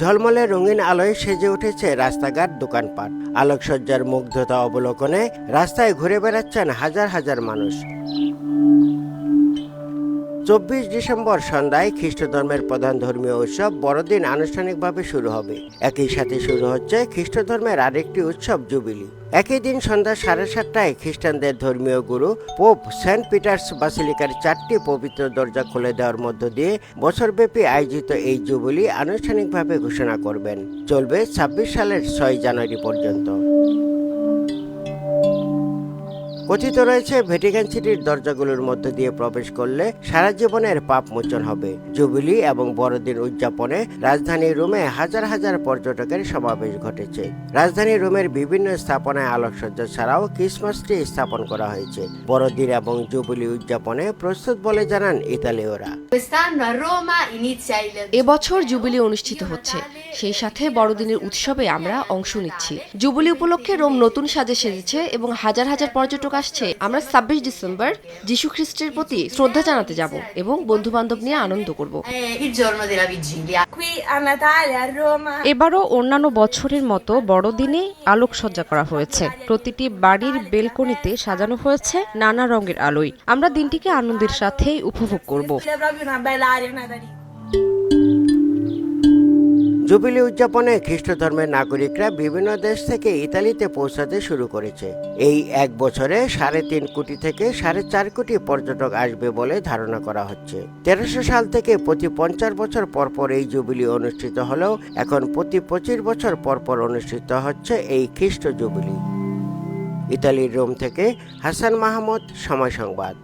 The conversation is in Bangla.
ঝলমলে রঙিন আলোয় সেজে উঠেছে রাস্তাঘাট, দোকানপাট। আলোকসজ্জার মুগ্ধতা অবলোকনে রাস্তায় ঘুরে বেড়াচ্ছেন হাজার হাজার মানুষ। চব্বিশ ডিসেম্বর সন্ধ্যায় খ্রিস্ট ধর্মের প্রধান ধর্মীয় উৎসব বড়দিন আনুষ্ঠানিকভাবে শুরু হবে। একই সাথে শুরু হচ্ছে খ্রিস্ট ধর্মের আরেকটি উৎসব জুবিলি। একই দিন সন্ধ্যা সাড়ে সাতটায় খ্রিস্টানদের ধর্মীয় গুরু পোপ সেন্ট পিটার্স বাসিলিকার চারটি পবিত্র দরজা খুলে দেওয়ার মধ্য দিয়ে বছরব্যাপী আয়োজিত এই জুবলি আনুষ্ঠানিকভাবে ঘোষণা করবেন। চলবে ছাব্বিশ সালের ছয় জানুয়ারি পর্যন্ত। কথিত রয়েছে ভ্যাটিকান সিটির দরজাগুলোর মধ্য দিয়ে প্রবেশ করলে সারা জীবনের পাপ মোচন হবে। জুবিলি এবং বড়দিন উদযাপনে রাজধানী রোমে হাজার হাজার পর্যটকের সমাবেশ ঘটেছে। রাজধানী রোমের বিভিন্ন স্থাপনায় আলোকসজ্জা ছাড়াও ক্রিসমাস ট্রি স্থাপন করা হয়েছে। বড়দিন এবং জুবিলি উদযাপনে প্রস্তুত বলে জানান ইতালীয়রা। এবছর জুবিলি অনুষ্ঠিত হচ্ছে। সেই সাথে বড়দিনের উৎসবে আমরা অংশ নিচ্ছি। জুবিলি উপলক্ষে রোম নতুন সাজে সেজেছে এবং হাজার হাজার পর্যটক আসছে, আমরা ছাব্বিশ ডিসেম্বর যীশু খ্রিস্টের প্রতি শ্রদ্ধা জানাতে যাব এবং বন্ধু বান্ধব নিয়ে আনন্দ করব। এবারও অন্যান্য বছরের মতো বড়দিনে আলোকসজ্জা করা হয়েছে। প্রতিটি বাড়ির বেলকনিতে সাজানো হয়েছে নানা রঙের আলোয়। আমরা দিনটিকে আনন্দের সাথেই উপভোগ করব। জুবিলি উদযাপনে খ্রিস্ট ধর্মের নাগরিকরা বিভিন্ন দেশ থেকে ইতালিতে পৌঁছাতে শুরু করেছে। এই এক বছরে সাড়ে তিন কোটি থেকে সাড়ে চার কোটি পর্যটক আসবে বলে ধারণা করা হচ্ছে। তেরোশো সাল থেকে প্রতি পঞ্চাশ বছর পর পর এই জুবিলি অনুষ্ঠিত হলেও এখন প্রতি পঁচিশ বছর পর পর অনুষ্ঠিত হচ্ছে এই খ্রিস্ট জুবিলি। ইতালির রোম থেকে হাসান মাহমুদ, সময় সংবাদ।